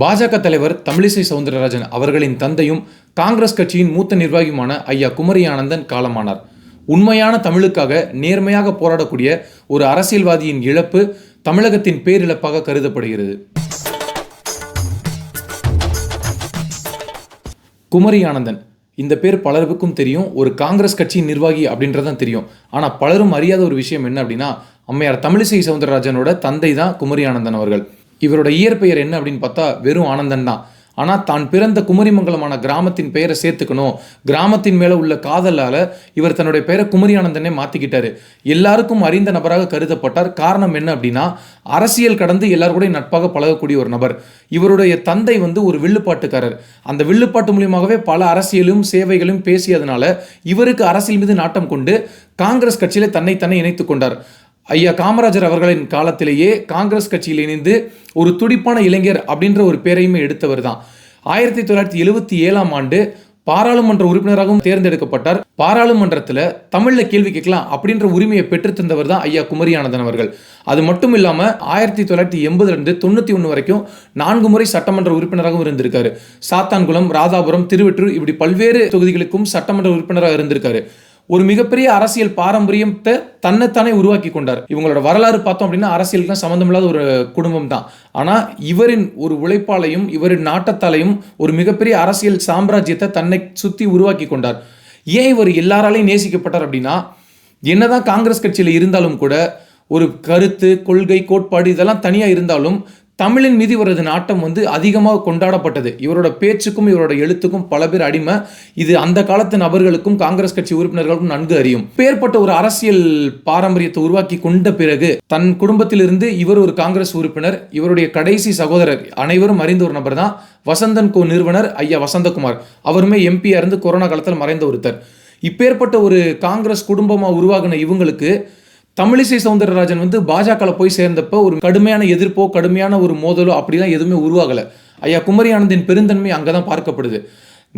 பாஜக தலைவர் தமிழிசை சவுந்தரராஜன் அவர்களின் தந்தையும் காங்கிரஸ் கட்சியின் மூத்த நிர்வாகியுமான ஐயா குமரி ஆனந்தன் காலமானார். உண்மையான தமிழுக்காக நேர்மையாக போராடக்கூடிய ஒரு அரசியல்வாதியின் இழப்பு தமிழகத்தின் பேரிழப்பாக கருதப்படுகிறது. குமரி ஆனந்தன் இந்த பேர் பலருக்கும் தெரியும். ஒரு காங்கிரஸ் கட்சியின் நிர்வாகி அப்படின்றதான் தெரியும். ஆனால் பலரும் அறியாத ஒரு விஷயம் என்ன அப்படின்னா அம்மையார் தமிழிசை சவுந்தரராஜனோட தந்தை தான் குமரி ஆனந்தன் அவர்கள். இவரோட இயற்பெயர் என்ன அப்படின்னு பார்த்தா வெறும் ஆனந்தன் தான். ஆனால் தான் பிறந்த குமரிமங்கலமான கிராமத்தின் பெயரை சேர்த்துக்கணும். கிராமத்தின் மேலே உள்ள காதலால் இவர் தன்னுடைய பெயரை குமரி ஆனந்தனே மாற்றிக்கிட்டாரு எல்லாருக்கும் அறிந்த நபராக கருதப்பட்டார். காரணம் என்ன அப்படின்னா அரசியல் கடந்து எல்லாரும் கூட நட்பாக பழகக்கூடிய ஒரு நபர். இவருடைய தந்தை வந்து ஒரு வில்லுப்பாட்டுக்காரர். அந்த வில்லுப்பாட்டு மூலியமாகவே பல அரசியலும் சேவைகளும் பேசியதனால இவருக்கு அரசியல் மீது நாட்டம் கொண்டு காங்கிரஸ் கட்சியிலே தன்னை தன்னை இணைத்து கொண்டார். ஐயா காமராஜர் அவர்களின் காலத்திலேயே காங்கிரஸ் கட்சியில் இணைந்து ஒரு துடிப்பான இளைஞர் அப்படின்ற ஒரு பேரையுமே எடுத்தவர் தான் ஆயிரத்தி தொள்ளாயிரத்தி எழுபத்தி ஏழாம் ஆண்டு பாராளுமன்ற உறுப்பினராகவும் தேர்ந்தெடுக்கப்பட்டார். பாராளுமன்றத்தில் தமிழில் கேள்வி கேட்கலாம் அப்படின்ற உரிமையை பெற்றுத்தந்தவர் தான் ஐயா குமரியானந்தன் அவர்கள். அது மட்டும் இல்லாமல் ஆயிரத்தி தொள்ளாயிரத்தி எண்பதுலேருந்து தொண்ணூற்றி ஒன்று வரைக்கும் நான்கு முறை சட்டமன்ற உறுப்பினராகவும் இருந்திருக்காரு. சாத்தான்குளம் ராதாபுரம் திருவெற்றூர் இப்படி பல்வேறு தொகுதிகளுக்கும் சட்டமன்ற உறுப்பினராக இருந்திருக்காரு. ஒரு மிகப்பெரிய அரசியல் பாரம்பரியத்தை தன்னைத்தானே உருவாக்கி கொண்டார். இவங்களோட வரலாறு பார்த்தோம் அப்படின்னா அரசியலுக்கு சம்மந்தமில்லாத ஒரு குடும்பம் தான். ஆனால் இவரின் ஒரு உழைப்பாலையும் இவரின் நாட்டத்தாலையும் ஒரு மிகப்பெரிய அரசியல் சாம்ராஜ்யத்தை தன்னை சுற்றி உருவாக்கி கொண்டார். ஏன் இவர் எல்லாராலையும் நேசிக்கப்பட்டார் அப்படின்னா என்னதான் காங்கிரஸ் கட்சியில் இருந்தாலும் கூட ஒரு கருத்து கொள்கை கோட்பாடு இதெல்லாம் தனியாக இருந்தாலும் தமிழின் மீது இவரது நாட்டம் வந்து அதிகமாக கொண்டாடப்பட்டது. இவரோட பேச்சுக்கும் இவரோட எழுத்துக்கும் பல பேர் அடிமை. இது அந்த காலத்து நபர்களுக்கும் காங்கிரஸ் கட்சி உறுப்பினர்களுக்கும் நன்கு அறியும். பேர்பட்ட ஒரு அரசியல் பாரம்பரியத்தை உருவாக்கி கொண்ட பிறகு தன் குடும்பத்திலிருந்து இவர் ஒரு காங்கிரஸ் உறுப்பினர் இவருடைய கடைசி சகோதரர் அனைவரும் அறிந்த ஒரு நபர் தான் வசந்தன் கோ நிறுவனர் ஐயா வசந்தகுமார். அவருமே எம்பியா இருந்து கொரோனா காலத்தில் மறைந்த ஒருத்தர். இப்பேற்பட்ட ஒரு காங்கிரஸ் குடும்பமாக உருவாகின இவங்களுக்கு தமிழிசை சவுந்தரராஜன் வந்து பாஜகவில் போய் சேர்ந்தப்போ ஒரு கடுமையான எதிர்ப்போ கடுமையான ஒரு மோதலோ அப்படிலாம் எதுவுமே உருவாகலை. ஐயா குமரி ஆனந்தின் பெருந்தன்மை அங்கே தான் பார்க்கப்படுது.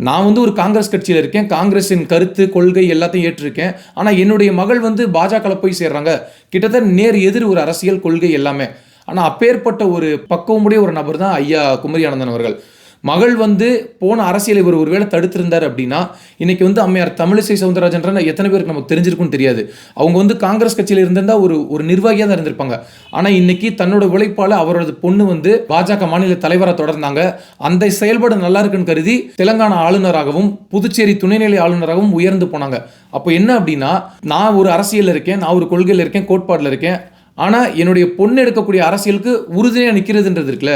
நான் வந்து ஒரு காங்கிரஸ் கட்சியில் இருக்கேன். காங்கிரஸின் கருத்து கொள்கை எல்லாத்தையும் ஏற்றிருக்கேன். ஆனால் என்னுடைய மகள் வந்து பாஜகவில் போய் சேர்றாங்க. கிட்டத்தட்ட நேர் எதிர் ஒரு அரசியல் கொள்கை எல்லாமே. ஆனால் அப்பேற்பட்ட ஒரு பக்குவமுடைய ஒரு நபர் தான் ஐயா குமரி ஆனந்தன் அவர்கள். மகள் வந்து போன அரசியல் இவர் ஒருவேளை தடுத்திருந்தார் அப்படின்னா இன்னைக்கு வந்து அம்மையார் தமிழிசை சவுந்தரராஜன்ற எத்தனை பேருக்கு நமக்கு தெரிஞ்சிருக்கும் தெரியாது. அவங்க வந்து காங்கிரஸ் கட்சியில் இருந்திருந்தா ஒரு ஒரு நிர்வாகியாக தான் இருந்திருப்பாங்க. ஆனால் இன்னைக்கு தன்னோட உழைப்பால் அவரது பொண்ணு வந்து பாஜக மாநில தலைவராக தொடர்ந்தாங்க. அந்த செயல்பாடு நல்லா இருக்குன்னு கருதி தெலங்கானா ஆளுநராகவும் புதுச்சேரி துணைநிலை ஆளுநராகவும் உயர்ந்து போனாங்க. அப்போ என்ன அப்படின்னா நான் ஒரு அரசியலில் இருக்கேன் நான் ஒரு கொள்கையில் இருக்கேன் கோட்பாட்டில் இருக்கேன். ஆனால் என்னுடைய பொண்ணு எடுக்கக்கூடிய அரசியலுக்கு உறுதுணையாக நிற்கிறதுன்றது இருக்குல்ல.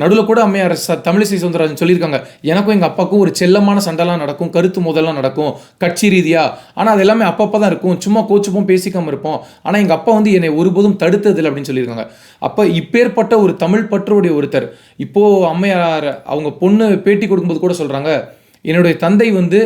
நடுவில் கூட அம்மையார் ச தமிழிசை சவுந்தரராஜன் சொல்லியிருக்காங்க எனக்கும் எங்கள் அப்பாவுக்கும் ஒரு செல்லமான சண்டைலாம் நடக்கும் கருத்து மோதலாம் நடக்கும் கட்சி ரீதியாக ஆனால் அது எல்லாமே அப்பப்போ தான் இருக்கும் சும்மா கோச்சுப்போம் பேசிக்காமல் இருப்போம். ஆனால் எங்கள் அப்பா வந்து என்னை ஒருபோதும் தடுத்ததில்லை அப்படின்னு சொல்லியிருக்காங்க. அப்போ இப்பேற்பட்ட ஒரு தமிழ் பற்றுடைய ஒருத்தர் இப்போது அம்மையார் அவங்க பொண்ணு பேட்டி கொடுக்கும்போது கூட சொல்கிறாங்க என்னுடைய தந்தை வந்து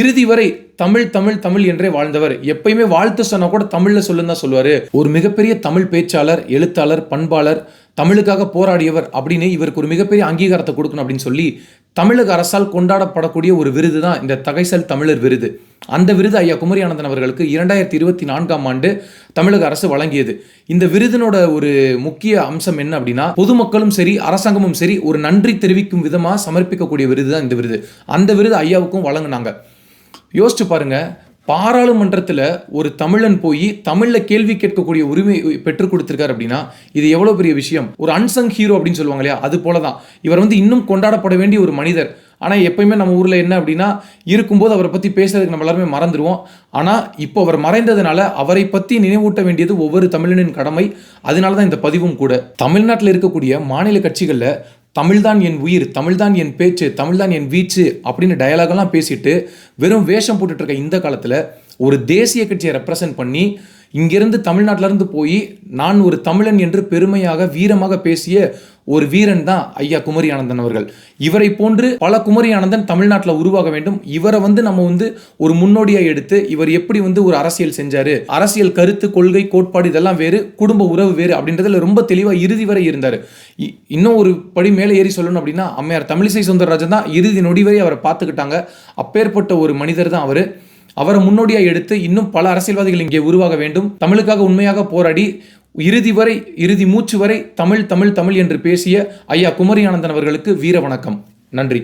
இறுதி வரை தமிழ் தமிழ் தமிழ் என்றே வாழ்ந்தவர். எப்பயுமே வாழ்த்து சொன்னா கூட தமிழ்ல சொல்லுன்னு தான் சொல்லுவாரு. ஒரு மிகப்பெரிய தமிழ் பேச்சாளர் எழுத்தாளர் பண்பாளர் தமிழுக்காக போராடியவர் அப்படின்னு இவருக்கு ஒரு மிகப்பெரிய அங்கீகாரத்தை கொடுக்கணும் அப்படின்னு சொல்லி தமிழக அரசால் கொண்டாடப்படக்கூடிய ஒரு விருது தான் இந்த தகைசல் தமிழர் விருது. அந்த விருது ஐயா குமரி ஆனந்தன் அவர்களுக்கு இரண்டாயிரத்தி இருபத்தி நான்காம் ஆண்டு தமிழக அரசு வழங்கியது. இந்த விருதினோட ஒரு முக்கிய அம்சம் என்ன அப்படின்னா பொதுமக்களும் சரி அரசாங்கமும் சரி ஒரு நன்றி தெரிவிக்கும் விதமாக சமர்ப்பிக்கக்கூடிய விருது தான் இந்த விருது. அந்த விருது ஐயாவுக்கும் வழங்கினாங்க. யோசிச்சு பாருங்க பாராளுமன்றத்தில் ஒரு தமிழன் போய் தமிழில் கேள்வி கேட்கக்கூடிய உரிமை பெற்றுக் கொடுத்துருக்காரு அப்படின்னா இது எவ்வளோ பெரிய விஷயம்? ஒரு அன்சங் ஹீரோ அப்படின்னு சொல்லுவாங்க இல்லையா? அது போல தான் இவர் வந்து இன்னும் கொண்டாடப்பட வேண்டிய ஒரு மனிதர். ஆனால் எப்பயுமே நம்ம ஊரில் என்ன அப்படின்னா இருக்கும்போது அவரை பற்றி பேசுறதுக்கு நம்ம எல்லாருமே மறந்துடுவோம் ஆனால் இப்போ அவர் மறைந்ததுனால அவரை பற்றி நினைவூட்ட வேண்டியது ஒவ்வொரு தமிழனின் கடமை. அதனால தான் இந்த பதிவும் கூட. தமிழ்நாட்டில் இருக்கக்கூடிய மாநில கட்சிகளில் தமிழ்தான் என் உயிர் தமிழ்தான் என் பேச்சு தமிழ்தான் என் வீச்சு அப்படின்னு டயலாகெல்லாம் பேசிட்டு வெறும் வேஷம் போட்டுட்ருக்க இந்த காலத்தில் ஒரு தேசிய கட்சியை ரெப்ரசன்ட் பண்ணி இங்கிருந்து தமிழ்நாட்டிலேருந்து போய் நான் ஒரு தமிழன் என்று பெருமையாக வீரமாக பேசிய ஒரு வீரன் தான் ஐயா குமரி ஆனந்தன் அவர்கள். இவரை போன்று பல குமரி ஆனந்தன் தமிழ்நாட்டில் உருவாக வேண்டும். இவரை வந்து நம்ம வந்து ஒரு முன்னோடியாக எடுத்து இவர் எப்படி வந்து ஒரு அரசியல் செஞ்சாரு அரசியல் கருத்து கொள்கை கோட்பாடு இதெல்லாம் வேறு குடும்ப உறவு வேறு அப்படின்றதுல ரொம்ப தெளிவாக இறுதி வரை இருந்தார். இ- இன்னும் ஒரு படி மேலே ஏறி சொல்லணும் அப்படின்னா அம்மையார் தமிழிசை சுந்தரராஜன் தான் இறுதி நொடி வரை அவரை பார்த்துக்கிட்டாங்க. அப்பேற்பட்ட ஒரு மனிதர் தான் அவர். அவரை முன்னோடியாக எடுத்து இன்னும் பல அரசியல்வாதிகள் இங்கே உருவாக வேண்டும். தமிழுக்காக உண்மையாக போராடி இறுதி வரை இறுதி மூச்சு வரை தமிழ் தமிழ் தமிழ் என்று பேசிய ஐயா குமரி ஆனந்தன் அவர்களுக்கு வீர வணக்கம். நன்றி.